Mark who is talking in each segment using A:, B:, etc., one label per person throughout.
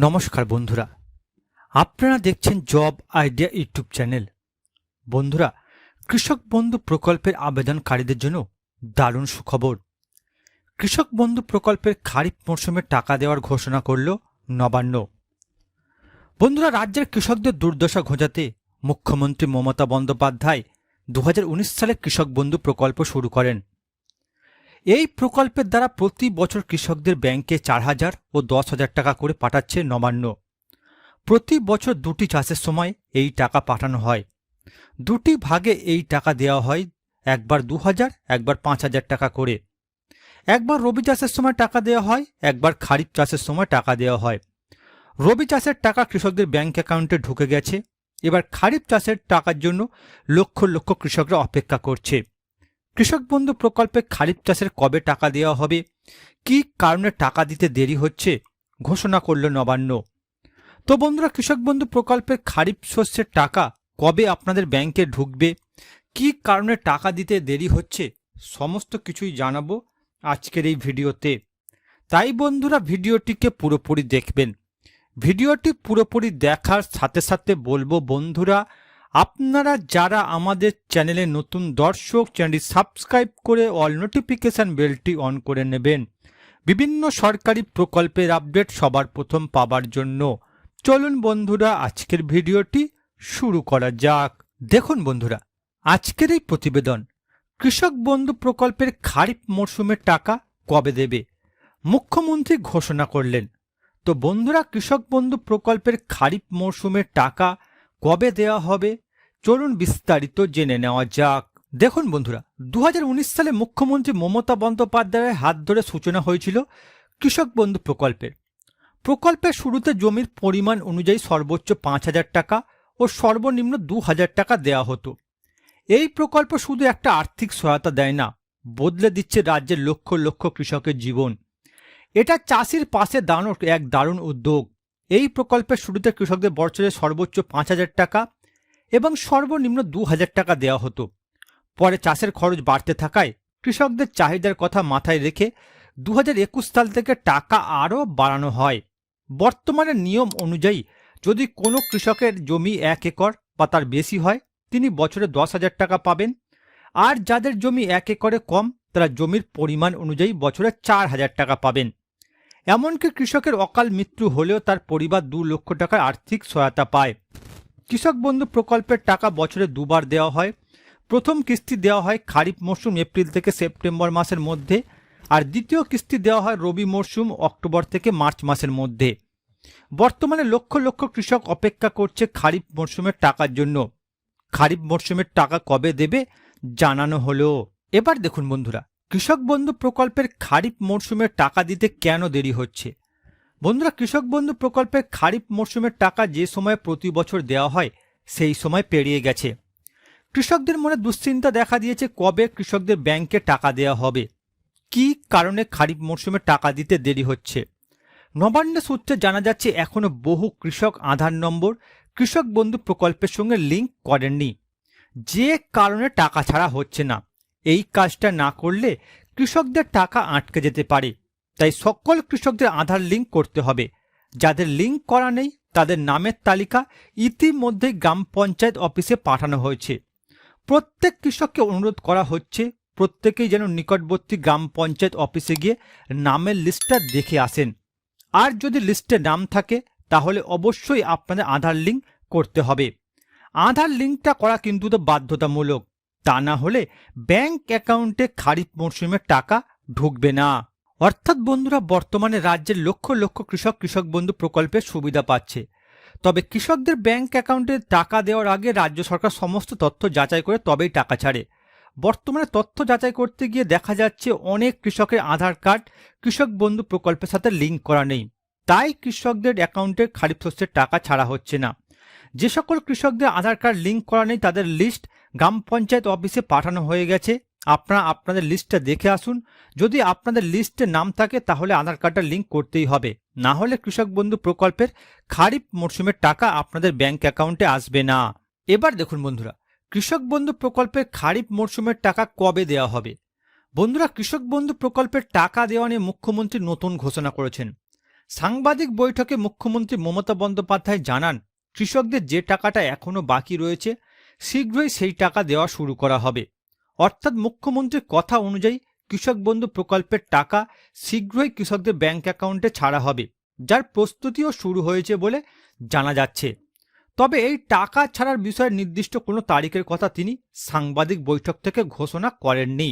A: নমস্কার বন্ধুরা। আপনারা দেখছেন জব আইডিয়া ইউটিউব চ্যানেল। বন্ধুরা, কৃষক বন্ধু প্রকল্পের আবেদনকারীদের জন্য দারুণ সুখবর। কৃষক বন্ধু প্রকল্পের খারিফ মরশুমে টাকা দেওয়ার ঘোষণা করল নবান্ন। বন্ধুরা, রাজ্যের কৃষকদের দুর্দশা ঘোচাতে মুখ্যমন্ত্রী মমতা বন্দ্যোপাধ্যায় দু হাজার উনিশ সালে কৃষক বন্ধু প্রকল্প শুরু করেন। এই প্রকল্পের দ্বারা প্রতি বছর কৃষকদের ব্যাংকে চার হাজার ও দশ হাজার টাকা করে পাঠাচ্ছে নবান্ন। প্রতি বছর দুটি চাষের সময় এই টাকা পাঠানো হয়। দুটি ভাগে এই টাকা দেওয়া হয় একবার দু হাজার, একবার পাঁচ হাজার টাকা করে। একবার রবি চাষের সময় টাকা দেওয়া হয়, একবার খারিফ চাষের সময় টাকা দেওয়া হয়। রবি চাষের টাকা কৃষকদের ব্যাংক অ্যাকাউন্টে ঢুকে গেছে। এবার খারিফ চাষের টাকার জন্য লক্ষ লক্ষ কৃষকরা অপেক্ষা করছে। কৃষক বন্ধু প্রকল্পে খারিফ চাষের কবে টাকা দেওয়া হবে? কি কারণে টাকা দিতে দেরি হচ্ছে? ঘোষণা করল নবান্ন। তো বন্ধুরা, কৃষক বন্ধু প্রকল্পের খারিফ শস্যের টাকা কবে আপনাদের ব্যাংকে ঢুকবে? কি কারণে টাকা দিতে দেরি হচ্ছে? সমস্ত কিছুই জানাব আজকের এই ভিডিওতে। তাই বন্ধুরা, ভিডিওটিকে পুরোপুরি দেখবেন। ভিডিওটি পুরোপুরি দেখার সাথে সাথে বলব বন্ধুরা আপনারা যারা আমাদের চ্যানেলে নতুন দর্শক, চ্যানেলটি সাবস্ক্রাইব করে অল নোটিফিকেশান বেলটি অন করে নেবেন। বিভিন্ন সরকারি প্রকল্পের আপডেট সবার প্রথম পাবার জন্য। চলুন বন্ধুরা, আজকের ভিডিওটি শুরু করা যাক। দেখুন বন্ধুরা, আজকের এই প্রতিবেদন, কৃষক বন্ধু প্রকল্পের খারিফ মরশুমের টাকা কবে দেবে? মুখ্যমন্ত্রী ঘোষণা করলেন। তো বন্ধুরা, কৃষক বন্ধু প্রকল্পের খারিফ মরশুমের টাকা কবে দেওয়া হবে? চলুন বিস্তারিত জেনে নেওয়া যাক। দেখুন বন্ধুরা দু হাজার উনিশ সালে মুখ্যমন্ত্রী মমতা বন্দ্যোপাধ্যায়ের হাত ধরে সূচনা হয়েছিল কৃষক বন্ধু প্রকল্পের। প্রকল্পের শুরুতে জমির পরিমাণ অনুযায়ী সর্বোচ্চ পাঁচ হাজার টাকা ও সর্বনিম্ন দু হাজার টাকা দেওয়া হতো। এই প্রকল্প শুধু একটা আর্থিক সহায়তা দেয় না, বদলে দিচ্ছে রাজ্যের লক্ষ লক্ষ কৃষকের জীবন। এটা চাষির পাশে দাঁড়ানোর এক দারুণ উদ্যোগ। এই প্রকল্পের শুরুতে কৃষকদের বছরে সর্বোচ্চ পাঁচ হাজার টাকা এবং সর্বনিম্ন দু হাজার টাকা দেওয়া হতো। পরে চাষের খরচ বাড়তে থাকায় কৃষকদের চাহিদার কথা মাথায় রেখে দু হাজার একুশ সাল থেকে টাকা আরও বাড়ানো হয়। বর্তমানে নিয়ম অনুযায়ী যদি কোনো কৃষকের জমি এক একর বা তার বেশি হয়, তিনি বছরে দশ হাজার টাকা পাবেন। আর যাদের জমি এক একরে কম, তারা জমির পরিমাণ অনুযায়ী বছরে চার হাজার টাকা পাবেন। এমনকি কৃষকের অকাল মৃত্যু হলেও তার পরিবার দু লক্ষ টাকার আর্থিক সহায়তা পায়। কৃষক বন্ধু প্রকল্পের টাকা বছরে দুবার দেওয়া হয়। প্রথম কিস্তি দেওয়া হয় খারিফ মরশুম এপ্রিল থেকে সেপ্টেম্বর মাসের মধ্যে আর দ্বিতীয় কিস্তি দেওয়া হয় রবি মরশুম অক্টোবর থেকে মার্চ মাসের মধ্যে। বর্তমানে লক্ষ লক্ষ কৃষক অপেক্ষা করছে খারিফ মরশুমের টাকার জন্য। খারিফ মরশুমের টাকা কবে দেবে জানানো হলো। এবার দেখুন বন্ধুরা। কৃষক বন্ধু প্রকল্পের খারিফ মরশুমের টাকা দিতে কেন দেরি হচ্ছে? বন্ধুরা, কৃষক বন্ধু প্রকল্পের খারিফ মরশুমের টাকা যে সময় প্রতি বছর দেওয়া হয়, সেই সময় পেরিয়ে গেছে। কৃষকদের মনে দুশ্চিন্তা দেখা দিয়েছে কবে কৃষকদের ব্যাংকে টাকা দেওয়া হবে। কি কারণে খারিফ মরশুমে টাকা দিতে দেরি হচ্ছে? নবান্ন সূত্রে জানা যাচ্ছে এখনও বহু কৃষক আধার নম্বর, কৃষক বন্ধু প্রকল্পের সঙ্গে লিঙ্ক করেননি। যে কারণে টাকা ছাড়া হচ্ছে না। এই কাজটা না করলে কৃষকদের টাকা আটকে যেতে পারে। তাই সকল কৃষকদের আধার লিঙ্ক করতে হবে। যাদের লিঙ্ক করা নেই, তাদের নামের তালিকা ইতিমধ্যেই গ্রাম পঞ্চায়েত অফিসে পাঠানো হয়েছে। প্রত্যেক কৃষককে অনুরোধ করা হচ্ছে, প্রত্যেকেই যেন নিকটবর্তী গ্রাম পঞ্চায়েত অফিসে গিয়ে নামের লিস্টটা দেখে আসেন। আর যদি লিস্টে নাম থাকে, তাহলে অবশ্যই আপনাদের আধার লিঙ্ক করতে হবে। আধার লিঙ্কটা করা কিন্তু তো বাধ্যতামূলক। তা না হলে ব্যাংক অ্যাকাউন্টে খারিফ মরশুমের টাকা ঢুকবে না। অর্থাৎ বন্ধুরা, বর্তমানে রাজ্যের লক্ষ লক্ষ কৃষক কৃষক বন্ধু প্রকল্পের সুবিধা পাচ্ছে। তবে কৃষকদের ব্যাংক অ্যাকাউন্টে টাকা দেওয়ার আগে রাজ্য সরকার সমস্ত তথ্য যাচাই করে তবেই টাকা ছাড়ে। বর্তমানে তথ্য যাচাই করতে গিয়ে দেখা যাচ্ছে অনেক কৃষকের আধার কার্ড কৃষক বন্ধু প্রকল্পের সাথে লিঙ্ক করা নেই। তাই কৃষকদের অ্যাকাউন্টে খারিফ শস্যের টাকা ছাড়া হচ্ছে না। যে সকল কৃষকদের আধার কার্ড লিঙ্ক করা নেই, তাদের লিস্ট গ্রাম পঞ্চায়েত অফিসে পাঠানো হয়ে গেছে। আপনারা আপনাদের লিস্টটা দেখে আসুন। যদি আপনাদের লিস্টে নাম থাকে, তাহলে আধার কার্ডটা লিঙ্ক করতেই হবে। না হলে কৃষক বন্ধু প্রকল্পের খারিফ মরশুমের টাকা আপনাদের ব্যাংক অ্যাকাউন্টে আসবে না। এবার দেখুন বন্ধুরা, কৃষক বন্ধু প্রকল্পের খারিফ মরশুমের টাকা কবে দেওয়া হবে? বন্ধুরা, কৃষক বন্ধু প্রকল্পের টাকা দেওয়া নিয়ে মুখ্যমন্ত্রী নতুন ঘোষণা করেছেন। সাংবাদিক বৈঠকে মুখ্যমন্ত্রী মমতা বন্দ্যোপাধ্যায় জানান, কৃষকদের যে টাকাটা এখনও বাকি রয়েছে শীঘ্রই সেই টাকা দেওয়া শুরু করা হবে। অর্থাৎ মুখ্যমন্ত্রীর কথা অনুযায়ী কৃষক বন্ধু প্রকল্পের টাকা শীঘ্রই কৃষকদের ব্যাংক অ্যাকাউন্টে ছাড়া হবে, যার প্রস্তুতিও শুরু হয়েছে বলে জানা যাচ্ছে। তবে এই টাকা ছাড়ার বিষয়ে নির্দিষ্ট কোনো তারিখের কথা তিনি সাংবাদিক বৈঠক থেকে ঘোষণা করেননি।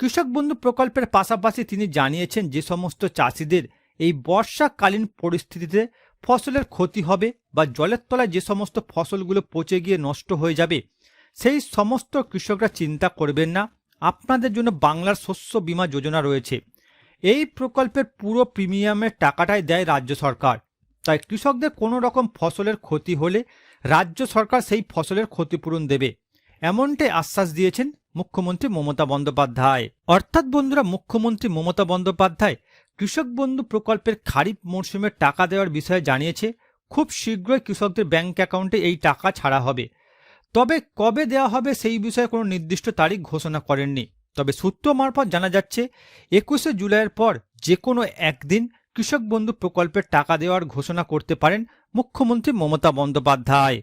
A: কৃষক বন্ধু প্রকল্পের পাশাপাশি তিনি জানিয়েছেন, যে সমস্ত চাষিদের এই বর্ষাকালীন পরিস্থিতিতে ফসলের ক্ষতি হবে বা জলের তলায় যে সমস্ত ফসলগুলো পচে গিয়ে নষ্ট হয়ে যাবে, সেই সমস্ত কৃষকরা চিন্তা করবেন না। আপনাদের জন্য বাংলার শস্য বীমা যোজনা রয়েছে। এই প্রকল্পের পুরো প্রিমিয়ামের টাকাটাই দেয় রাজ্য সরকার। তাই কৃষকদের কোনো রকম ফসলের ক্ষতি হলে রাজ্য সরকার সেই ফসলের ক্ষতিপূরণ দেবে। এমনটাই আশ্বাস দিয়েছেন মুখ্যমন্ত্রী মমতা বন্দ্যোপাধ্যায়। অর্থাৎ বন্ধুরা, মুখ্যমন্ত্রী মমতা বন্দ্যোপাধ্যায় কৃষক বন্ধু প্রকল্পের খারিফ মরশুমে টাকা দেওয়ার বিষয়ে জানিয়েছে, খুব শীঘ্রই কৃষকদের ব্যাংক অ্যাকাউন্টে এই টাকা ছাড়া হবে। তবে কবে দেওয়া হবে সেই বিষয়ে কোনো নির্দিষ্ট তারিখ ঘোষণা করেননি। তবে সূত্র মারফত জানা যাচ্ছে, একুশে জুলাইয়ের পর যে কোনো একদিন কৃষক বন্ধু প্রকল্পের টাকা দেওয়ার ঘোষণা করতে পারেন মুখ্যমন্ত্রী মমতা বন্দ্যোপাধ্যায়।